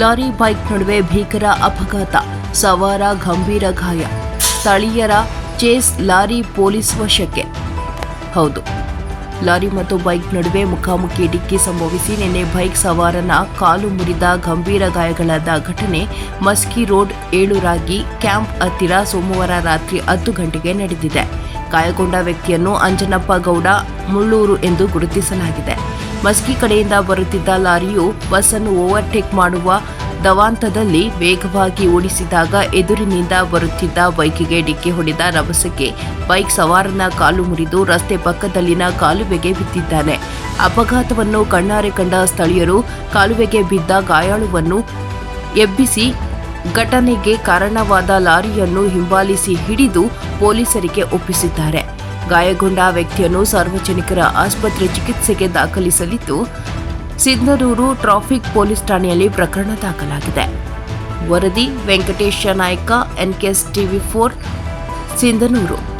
Lorry bike ನಡುವೆ ಭೀಕರ ಅಪಘಾತ, ಸವಾರ, ಗಂಭೀರ ಗಾಯ. ಸ್ಥಳೀಯರ ಚೇಸ್ ಲಾರಿ ಪೊಲೀಸ್ ವಶಕ್ಕೆ. ಹೌದು, ಲಾರಿ ಮತ್ತು ಬೈಕ್ ನಡುವೆ ಮುಖಾಮುಖಿ ಡಿಕ್ಕಿ ಸಂಭವಿಸಿ ನಿನ್ನೆ ಬೈಕ್ ಸವಾರನ ಕಾಲು ಮುರಿದ ಗಂಭೀರ ಗಾಯಗಳಾದ ಘಟನೆ ಮಸ್ಕಿ ರೋಡ್ ಏಳುರಾಗಿ ಕ್ಯಾಂಪ್ ಹತ್ತಿರ ಸೋಮವಾರ ರಾತ್ರಿ ಹತ್ತು ಗಂಟೆಗೆ ನಡೆದಿದೆ. ಗಾಯಗೊಂಡ ವ್ಯಕ್ತಿಯನ್ನು ಅಂಜನಪ್ಪ ಗೌಡ, ಮುಳ್ಳೂರು ಎಂದು ಗುರುತಿಸಲಾಗಿದೆ. ಮಸ್ಕಿ ಕಡೆಯಿಂದ ಬರುತ್ತಿದ್ದ ಲಾರಿಯು ಬಸ್ ಅನ್ನು ಓವರ್ಟೇಕ್ ಮಾಡುವ ದವಾಂತದಲ್ಲಿ ವೇಗವಾಗಿ ಓಡಿಸಿದಾಗ ಎದುರಿನಿಂದ ಬರುತ್ತಿದ್ದ ಬೈಕಿಗೆ ಡಿಕ್ಕಿ ಹೊಡೆದ ರಭಸಕ್ಕೆ ಬೈಕ್ ಸವಾರನ ಕಾಲು ಮುರಿದು ರಸ್ತೆ ಪಕ್ಕದಲ್ಲಿನ ಕಾಲುವೆಗೆ ಬಿದ್ದಿದ್ದಾನೆ. ಅಪಘಾತವನ್ನು ಕಣ್ಣಾರೆ ಕಂಡ ಸ್ಥಳೀಯರು ಕಾಲುವೆಗೆ ಬಿದ್ದ ಗಾಯಾಳುವನ್ನು ಎಬ್ಬಿಸಿ ಘಟನೆಗೆ ಕಾರಣವಾದ ಲಾರಿಯನ್ನು ಹಿಂಬಾಲಿಸಿ ಹಿಡಿದು ಪೊಲೀಸರಿಗೆ ಒಪ್ಪಿಸಿದ್ದಾರೆ. ಗಾಯಗೊಂಡ ವ್ಯಕ್ತಿಯನ್ನು ಸಾರ್ವಜನಿಕರ ಆಸ್ಪತ್ರೆ ಚಿಕಿತ್ಸೆಗೆ ದಾಖಲಿಸಲಿದ್ದು ಸಿಂಧನೂರು ಟ್ರಾಫಿಕ್ ಪೊಲೀಸ್ ಠಾಣೆಯಲ್ಲಿ ಪ್ರಕರಣ ದಾಖಲಾಗಿದೆ. ವರದಿ Venkatesha Nayak NKS TV four, Sindhanur.